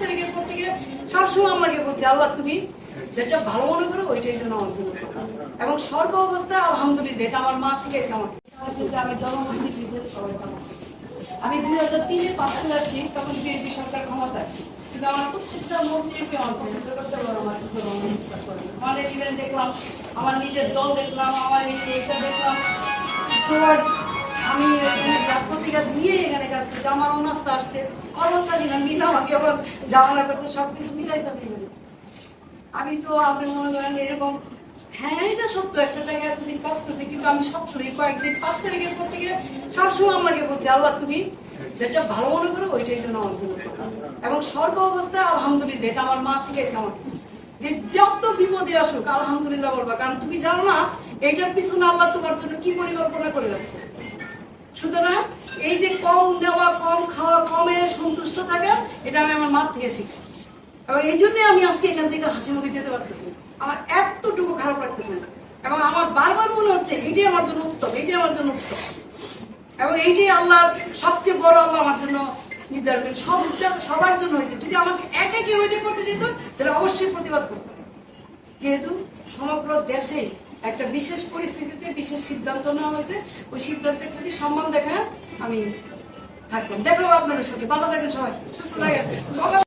তারিখের পর থেকে সবসময় আমাকে বলছে, আল্লাহ, তুমি যেটা ভালো মনে করো, ওইটাই জন্য আমার জন্য এবং সর্ব অবস্থায় আলহামদুলিল্লাহ, এটা আমার মা শিখেছে আমাকে। আমি সবাই আমি দুই হাজার তিনে পাশ করে আসছি, তখন বিএনপি সরকার ক্ষমতা কিন্তু আমার প্রত্যেকটা করতে নিজের দল দেখলাম, আমার এটা দেখলাম। আমি দিয়ে এখানে কাজ করছি, আমার অনাস্থা আসছে। মিলা আমাকে আবার করছে সব কিছু মিলাই তো দিবে আমি তো আপনি মনে করেন এরকম হ্যাঁ এটা সত্য, একটা জায়গায় এতদিন কাজ করছি, কিন্তু আমি সবসময় কয়েকদিন পাঁচ তারিখের পর থেকে সবসময় আমাকে বলছি, আল্লাহ, তুমি যেটা ভালো মনে করো, ওইটাই জন্য আমার জন্য এবং সর্ব অবস্থায় আলহামদুলিল্লাহ, এটা আমার মা শিখেছে আমার। যে যত বিপদে আসুক, আলহামদুলিল্লাহ বলবা, কারণ তুমি জানো না এইটার পিছনে আল্লাহ তোমার জন্য কি পরিকল্পনা করে রাখছে। সুতরাং এই যে কম দেওয়া, কম খাওয়া, কমে সন্তুষ্ট থাকা, এটা আমি আমার মার থেকে শিখছি। এবং এই জন্য আমি আজকে এখান থেকে হাসি মুখে যেতে পারতেছি আমার এতটুকু খারাপ লাগতেছে এবং আমার বারবার মনে হচ্ছে, এইটাই আমার জন্য উত্তম, এইটাই আমার জন্য উত্তম। এবং এইটাই আল্লাহর সবচেয়ে বড় আল্লাহ আমার জন্য নির্ধারণ সব সবার জন্য হয়েছে। যদি আমাকে একা কেউ এটা করতে যেত তাহলে অবশ্যই প্রতিবাদ করতাম যেহেতু সমগ্র দেশে একটা বিশেষ পরিস্থিতিতে বিশেষ সিদ্ধান্ত নেওয়া হয়েছে। ওই সিদ্ধান্তের প্রতি সম্মান দেখা আমি থাকবেন দেখো আপনাদের সাথে। ভালো থাকেন সবাই। সুস্থ থাকে